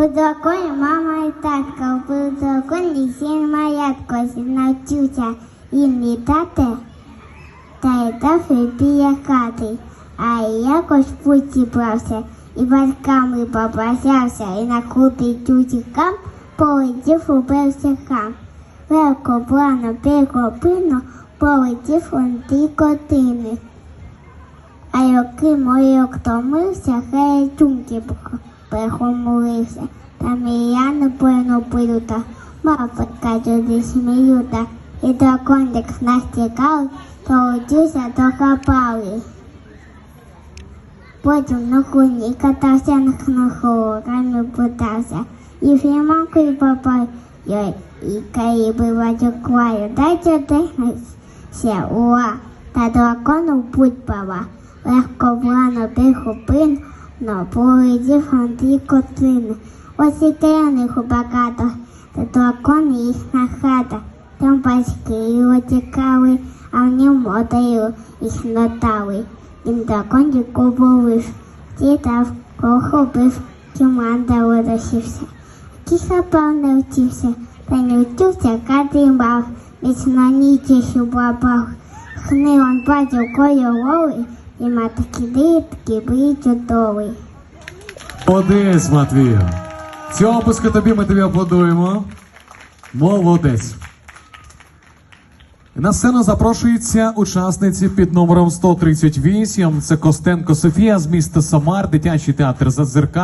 У драконі мама і татка, у драконі сін маятко, навчився їм літати, та й трохи біля хати. А якось в зібрався, і батьками попрощався, і на крутий тютікам полетів у хам. Велко плано пико полетів он ті котини. А роки мої втомився, хай чумки перехомолився. Та я не пойну пилюта, мапотка туди сміюта. І драконик нас тікав, то летівся, то хапали. Потім на коні катався на хнохорами питався. І фіманкою попав, йой, і каї бивать клаю. Дайте дихнеться, уа, та дракону путь пала. Легко влано прихопин, но полетів анті котлини. Ось і тених багато, та дракон їхня хата. Там батьки його тікали, а в ньому одаю їх нотали. Він дракончику повив, тітав, охопив, команда вирішився. Тихо пав не втівся, та не втівся, катимав, міцно ніті шубапав. Хниван бачив кольоровий, і матки дитки були чудовий. Молодець, Матвію. Цього опуску тобі ми тобі аплодуємо. Молодець. На сцену запрошується учасниці під номером 138. Це Костенко Софія з міста Самар, дитячий театр Зазирка.